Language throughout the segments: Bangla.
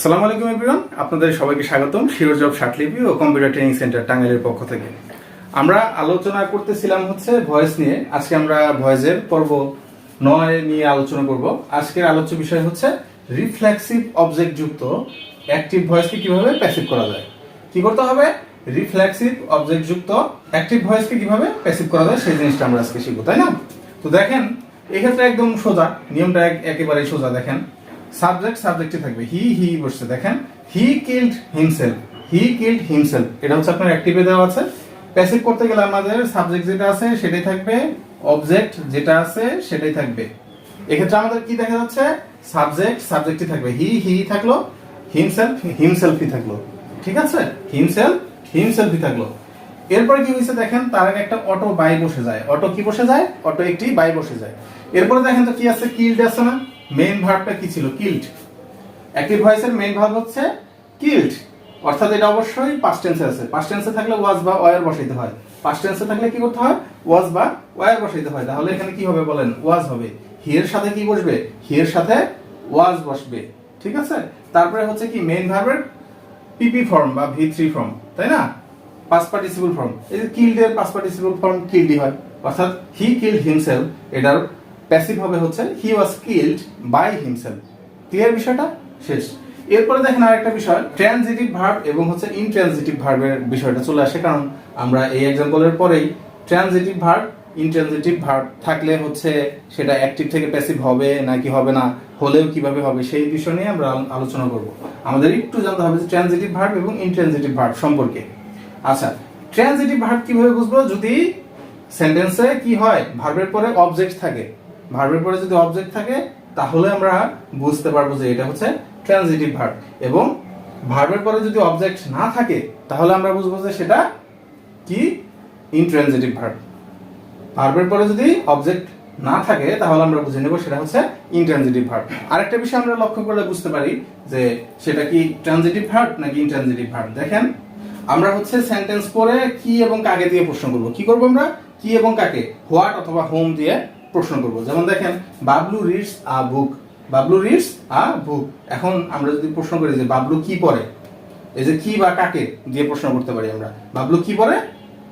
আসসালামু আলাইকুম এভরিওয়ান আপনাদের সবাইকে স্বাগতম। শিরোজ জব শার্টলিপি ও কম্পিউটার ট্রেনিং সেন্টার টাঙ্গাইলের পক্ষ থেকে। আমরা আলোচনা করতেছিলাম হচ্ছে ভয়েস নিয়ে। আজকে আমরা ভয়েসের পর্ব নয় নিয়ে আলোচনা করব। আজকের আলোচ্য বিষয় হচ্ছে রিফ্লেক্সিভ অবজেক্ট যুক্ত অ্যাক্টিভ ভয়েসকে কীভাবে প্যাসিভ করা যায়? কি করতে হবে? রিফ্লেক্সিভ অবজেক্ট যুক্ত অ্যাক্টিভ ভয়েসকে কীভাবে প্যাসিভ করা যায়, সেই জিনিসটা আমরা আজকে শিখব, তাই না? তো দেখেন, এক্ষেত্রে একদম সোজা, নিয়মটা এক- একেবারেই সোজা, দেখেন। সাবজেক্ট সাবজেক্টে থাকবে। হি হি বসছে। দেখেন, he killed himself, he killed himself. এটা হচ্ছে আপনার অ্যাক্টিভে দেওয়া আছে। প্যাসিভ করতে গেলে আমাদের সাবজেক্ট যেটা আছে, সেটাই থাকবে। অবজেক্ট যেটা আছে, সেটাই থাকবে। এক্ষেত্রে আমাদের কি দেখা যাচ্ছে? সাবজেক্ট সাবজেক্টই থাকবে। হি হি থাকল, হিমসেলফ, হিমসেলফই থাকল। ঠিক আছে? হিমসেলফ, হিমসেলফই থাকল। এরপরে কি হয়েছে দেখেন তার আগে একটা অটো বাই বসে যায়। অটো কি বসে যায়? অটো একটি বাই বসে যায়। এরপরে দেখেন তো কি আছে? কিল্ড আছে না? মেইন ভার্বটা কি ছিল? কিল্ড অ্যাক্টিভ ভয়েসের মেইন ভার্ব হচ্ছে কিল্ড অর্থাৎ এটা অবশ্যই পাস্ট টেন্সে আছে। পাস্ট টেন্সে থাকলে ওয়াজ বা ওয়ার বসাইতে হয়। পাস্ট টেন্সে থাকলে কি করতে হয়? ওয়াজ বা ওয়ার বসাইতে হয়। তাহলে এখানে কি হবে বলেন? ওয়াজ হবে। হিয়ের সাথে কি বসবে? হিয়ের সাথে ওয়াজ বসবে। ঠিক আছে? তারপরে হচ্ছে কি মেইন ভার্বের পিপি ফর্ম বা ভি থ্রি ফর্ম তাই না? পাস পার্টিসিপল ফর্ম এই যে কিল্ডের পাস পার্টিসিপল ফর্ম কিল্ডই হয়। অর্থাৎ হি কিল্ড হিমসেলফ এটার প্যাসিভ হবে হচ্ছে he was killed by himself clear বিষয়টা? শেষ। এরপরে দেখেন আরেকটা বিষয় ট্রানজিটিভ ভার্ব এবং হচ্ছে ইনট্রানজিটিভ ভার্বের বিষয়টা চলে আসে, কারণ আমরা এই এক্সাম্পলের পরেই ট্রানজিটিভ ভার্ব ইনট্রানজিটিভ ভার্ব থাকলে হচ্ছে সেটা অ্যাক্টিভ থেকে প্যাসিভ হবে নাকি হবে না, হলেও কীভাবে হবে সেই বিষয় নিয়ে আমরা আলোচনা করব। আমাদের একটু জানতে হবে যে ট্রানজিটিভ ভার্ব এবং ইনট্রানজিটিভ ভার্ব সম্পর্কে। আচ্ছা ট্রানজিটিভ ভার্ব কীভাবে বুঝব? যদি সেন্টেন্সে কি হয় ভার্বের পরে অবজেক্ট থাকে ভার্বের পরে যদি অবজেক্ট থাকে, তাহলে আমরা বুঝতে পারব যে এটা হচ্ছে ট্রানজিটিভ ভার্ব এবং ভার্বের পরে যদি অবজেক্ট না থাকে, তাহলে আমরা বুঝব যে সেটা কি? ইনট্রানজিটিভ ভার্ব ভার্বের পরে যদি অবজেক্ট না থাকে, তাহলে আমরা বুঝে নেব সেটা হচ্ছে ইনট্রানজিটিভ ভার্ব আরেকটা বিষয় আমরা লক্ষ্য করলে বুঝতে পারি যে সেটা কি ট্রানজিটিভ ভার্ব নাকি ইনট্রানজিটিভ ভার্ব দেখেন, আমরা হচ্ছে সেন্টেন্স পরে কি এবং কাকে দিয়ে প্রশ্ন করব? কি করব আমরা? কি এবং কাকে? হোয়াট অথবা হোম দিয়ে প্রশ্ন করব। যেমন দেখেন, Bablu reads a book. Bablu reads a book. এখন আমরা যদি প্রশ্ন করি যে বাবলু কি পড়ে এই যে কি বা কাকে দিয়ে প্রশ্ন করতে পারি আমরা? বাবলু কি পড়ে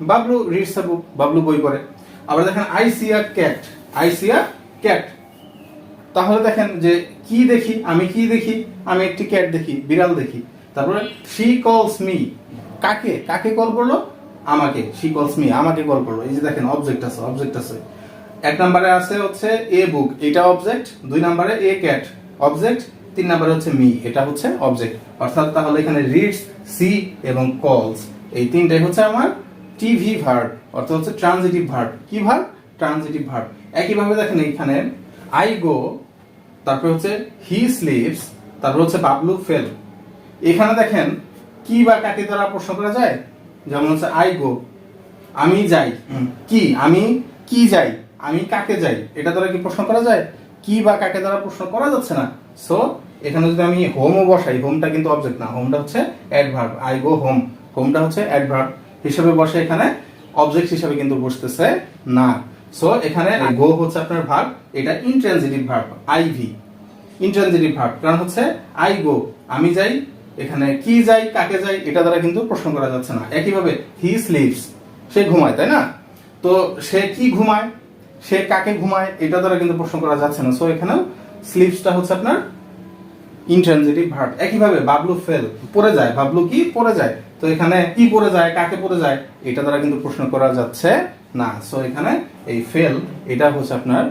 Bablu reads a book. Bablu বই পড়ে। আবার দেখেন, I see a cat. I see a cat. তাহলে দেখেন যে কি দেখি? আমি কি দেখি? আমি একটি ক্যাট দেখি, বিড়াল দেখি। তারপরে শি কলস মি কাকে? কাকে কল করল? আমাকে। শি কলস মি আমাকে কল করল। এই যে দেখেন অবজেক্ট আছে অবজেক্ট আছে। এক নম্বরে আছে হচ্ছে এ বুক এটা অবজেক্ট দুই নম্বরে এ ক্যাট অবজেক্ট তিন নম্বরে হচ্ছে মি এটা হচ্ছে অবজেক্ট অর্থাৎ তাহলে এখানে রিডস সি এবং কলস এই তিনটাই হচ্ছে আমার টিভি ভার্ব অর্থাৎ হচ্ছে ট্রানজিটিভ ভার্ব কি ভার্ব ট্রানজিটিভ ভার্ব একইভাবে দেখেন এইখানে আই গো তারপরে হচ্ছে হি স্লিপস তারপর হচ্ছে বাবলু ফেল এখানে দেখেন, কি বা কাকে দ্বারা প্রশ্ন করা যায়? যেমন হচ্ছে আই গো আমি যাই কি, আমি কি যাই? আমি কাকে যাই? এটা দ্বারা কি প্রশ্ন করা যায়? কি বা কাকে দ্বারা প্রশ্ন করা যাচ্ছে না? সো এখানে যদি আমি হোমও বসাই হোমটা কিন্তু অবজেক্ট না। হোমটা হচ্ছে অ্যাডভার্ব আই গো হোম হোমটা হচ্ছে অ্যাডভার্ব হিসেবে বসে এখানে অবজেক্ট হিসেবে কিন্তু বসতেছে না। সো এখানে গো হচ্ছে আপনার ভার্ব এটা intransitive verb IV intransitive verb কারণ হচ্ছে আই গো আমি যাই, এখানে কি যাই, কাকে যাই, এটা দ্বারা কিন্তু প্রশ্ন করা যাচ্ছে না। একইভাবে হি স্লিপস সে ঘুমায়, তাই না? তো সে কি ঘুমায়? সে কাকে ঘুমায়, এটা দ্বারা কিন্তু প্রশ্ন করা যাচ্ছে না। সো এখানেও স্লিপসটা হচ্ছে আপনার ইনট্রানজিটিভ ভার্ব একইভাবে বাবলু ফেল পড়ে যায়। বাবলু কি? পড়ে যায়। তো এখানে কি পড়ে যায়? কাকে পড়ে যায়? এটা দ্বারা কিন্তু প্রশ্ন করা যাচ্ছে না। সো এখানে এই ফেল এটা হচ্ছে আপনার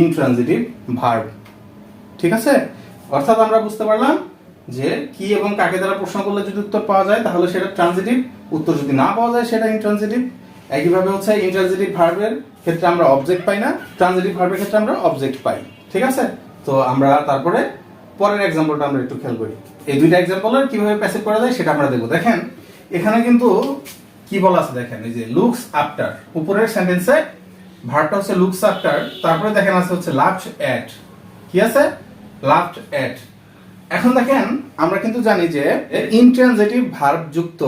ইনট্রানজিটিভ ভার্ব ঠিক আছে? অর্থাৎ আমরা বুঝতে পারলাম যে কি এবং কাকে দ্বারা প্রশ্ন করলে যদি উত্তর পাওয়া যায়, তাহলে সেটা ট্রানজিটিভ উত্তর যদি না পাওয়া যায়, সেটা ইনট্রানজিটিভ একইভাবে হচ্ছে ইনট্রানজিটিভ ভার্বের ক্ষেত্রে আমরা অবজেক্ট পাই না ট্রানজিটিভ ভার্বের ক্ষেত্রে আমরা অবজেক্ট পাই। ঠিক আছে? তো আমরা তারপরে পরের এক্সাম্পলটা আমরা একটু খেয়াল করি। এই দুইটা এক্সাম্পলের কীভাবে প্যাসিভ করা যায় সেটা আমরা দেখব। দেখেন, এখানে কিন্তু কি বলা আছে দেখেন, এই যে লুকস আফটার উপরের সেন্টেন্সে ভার্বটা হচ্ছে লুকস আফটার তারপরে দেখেন আছে হচ্ছে লাভড অ্যাট কি আছে? লাভড অ্যাট এখন দেখেন, আমরা কিন্তু জানি যে ইনট্রানজিটিভ ভার্ব যুক্ত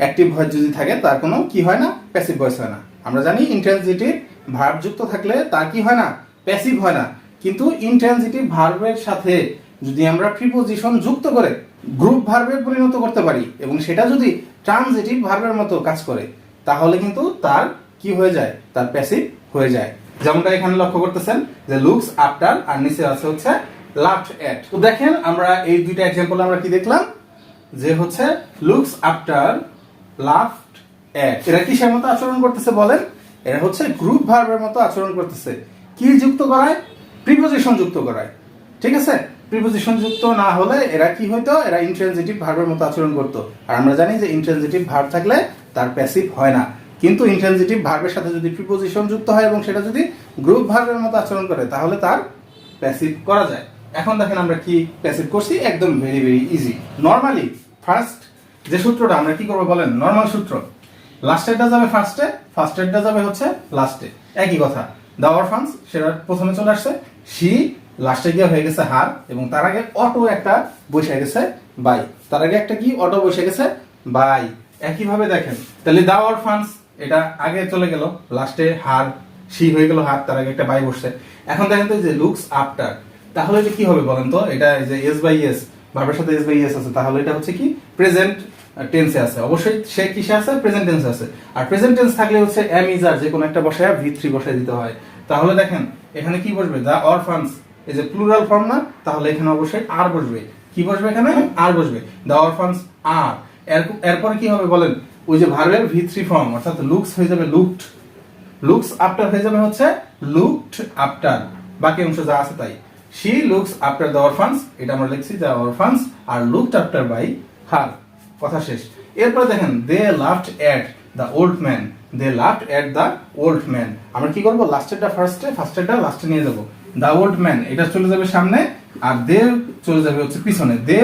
অ্যাক্টিভ ভয়েস যদি থাকে, তার কোনো কি হয় না? প্যাসিভ ভয়েস হয় না। আমরা জানি ইনট্রানজিটিভ ভার্ব যুক্ত থাকলে তার কি হয় না? প্যাসিভ হয় না। কিন্তু ইনট্রানজিটিভ ভার্বের সাথে যদি আমরা প্রিপোজিশন যুক্ত করে গ্রুপ ভার্বে পরিণত করতে পারি এবং সেটা যদি ট্রানজিটিভ ভার্বের মতো কাজ করে, তাহলে কিন্তু তার কি হয়ে যায়? তার প্যাসিভ হয়ে যায়। যেমনটা এখানে লক্ষ্য করতেছেন যে লুকস আফটার আর নিচে আছে হচ্ছে লাফট এট তো দেখেন আমরা এই দুইটা এক্সাম্পল আমরা কি দেখলাম? যে হচ্ছে লুকস আফটার লাফট এট এরা কিসের মতো আচরণ করতেছে বলেন? এরা হচ্ছে গ্রুপ ভার্বের মতো আচরণ করতেছে। কি যুক্ত করায়? প্রিপোজিশন যুক্ত করায়। ঠিক আছে? প্রিপোজিশন যুক্ত না হলে এরা কি হইতো? এরা ইন্ট্রানজিটিভ ভার্বের মতো আচরণ করতো। আর আমরা জানি যে ইন্ট্রানজিটিভ ভার্ব থাকলে তার প্যাসিভ হয় না। কিন্তু ইন্ট্রানজিটিভ ভার্বের সাথে যদি প্রিপোজিশন যুক্ত হয় এবং সেটা যদি গ্রুপ ভার্বের মতো আচরণ করে, তাহলে তার প্যাসিভ করা যায়। এখন দেখেন আমরা কি প্যাসিভ করছি? একদম very very easy normally first যে সূত্রটা আমরা কি করব বলেন? নর্মাল সূত্র। লাস্টেরটা যাবে ফার্স্টে ফার্স্টেরটা যাবে হচ্ছে লাস্টে একই কথা। দাওয়ার ফান্স সেটা প্রথমে চলে আসছে। সি লাস্টে গিয়ে হয়ে গেছে হার এবং তার আগে অটো একটা বসে গেছে বাই তার আগে একটা কি? অটো বসে গেছে বাই একইভাবে দেখেন। তাহলে দাওয়ার ফান্স এটা আগে চলে গেল। লাস্টে হার সি হয়ে গেল হার তার আগে একটা বাই বসছে। এখন দেখেন তো যে লুকস আফটার তাহলে এটা কি হবে বলেন তো? এটা যে এস বাই এস ভার্বের সাথে এস বাই এস আছে। তাহলে এটা হচ্ছে কি? প্রেজেন্ট টেন্সে আছে। অবশ্যই সে কিসে আছে? প্রেজেন্ট টেন্সে আছে। আর প্রেজেন্ট টেন্স থাকলে হচ্ছে এম ইজ আর যে কোনো একটা বসায় ভি থ্রি বসায় দিতে হয়। তাহলে দেখেন, এখানে কি বসবে? দা অরফান্স এই যে প্লুরাল ফর্ম না, তাহলে এখানে অবশ্যই আর বসবে। কি বসবে এখানে? আর বসবে। দা অরফান্স আর এরপরে কি হবে বলেন? ওই যে ভার্বের ভি থ্রি ফর্ম অর্থাৎ লুকস হয়ে যাবে লুকড লুকস আফটার হয়ে যাবে হচ্ছে লুকড আফটার বাকি অংশ যা আছে তাই। She looks after the orphans এটা আমরা লিখছি দ্য অরফান্স আর লুকড আফটার বাই হার কথা শেষ। এরপরে দেখেন they laughed at the old man they laughed at the old man আমরা কি করব? লাস্টেরটা ফার্স্টে ফার্স্টেরটা লাস্টে নিয়ে যাব। দ্য ওল্ড ম্যান এটা চলে যাবে সামনে, আর দে চলে যাবে হচ্ছে পিছনে। দে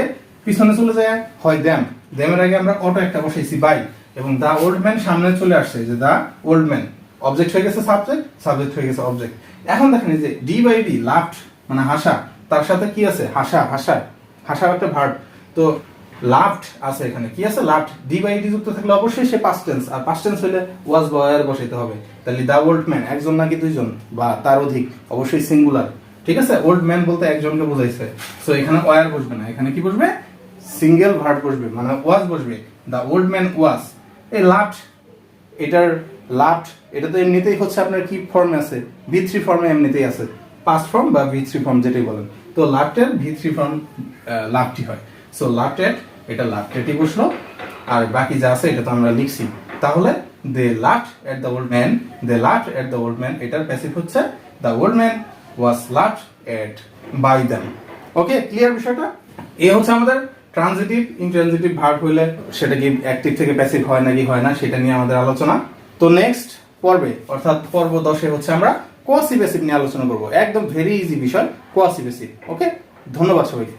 পিছনে চলে যায়, হয় দ্যাম দ্যামের আগে আমরা অটো একটা বসাইছি বাই এবং দ্য ওল্ড ম্যান সামনে চলে আসছে, যে দ্য ওল্ড ম্যান অবজেক্ট হয়ে গেছে সাবজেক্ট সাবজেক্ট হয়ে গেছে অবজেক্ট এখন দেখেন যে ডি বাই ডি লাফট মানে হাসা। তার সাথে কি আছে? হাসা হাসা। হাসা একটা ভার্ব তো লাফট আছে এখানে। কি আছে? লাফট ডি বাই ডি যুক্ত থাকলে অবশ্যই সে পাস্ট টেন্স আর পাস্ট টেন্স হলে ওয়াজ বয়ার বসাইতে হবে। তাহলে দা ওল্ড ম্যান একজন নাকি দুইজন? বা তার অধিক। অবশ্যই সিঙ্গুলার ঠিক আছে? ওল্ড ম্যান বলতে একজনকে বোঝাইছে। সো এখানে ওয়ার বসবে না। এখানে কি বসবে? সিঙ্গেল ভার্ব বসবে। মানে ওয়াজ বসবে। দা ওল্ড ম্যান ওয়াজ এই লাফট এটার লাফট এটা তো এমনিতেই হচ্ছে আপনার কি ফর্মে আছে? ভি থ্রি ফর্মে এমনিতেই আছে। পাস্ট ফর্ম বা ভি থ্রি ফর্ম যেটাই বলেন। তো লাফটের ভি থ্রি ফর্ম লাফটি হয়। সো লাফটেড এটা লাফটেডই বসল আর বাকি যা আছে এটা তো আমরা লিখছি। তাহলে they laughed at the old man they laughed at the old man এটার প্যাসিভ হচ্ছে the old man was laughed at by them okay clear বিষয়টা? এ হচ্ছে আমাদের ট্রানজিটিভ ইনট্রানজিটিভ ভার্ব হইলে সেটা কি অ্যাক্টিভ থেকে প্যাসিভ হয় নাকি হয় না, সেটা নিয়ে আমাদের আলোচনা। তো নেক্সট পর্বে, অর্থাৎ পর্ব দশে হচ্ছে আমরা কোয়াসি বেসিভ নিয়ে আলোচনা করব। একদম ভেরি ইজি বিষয় কোয়াসি বেসিভ ওকে ধন্যবাদ সবাইকে।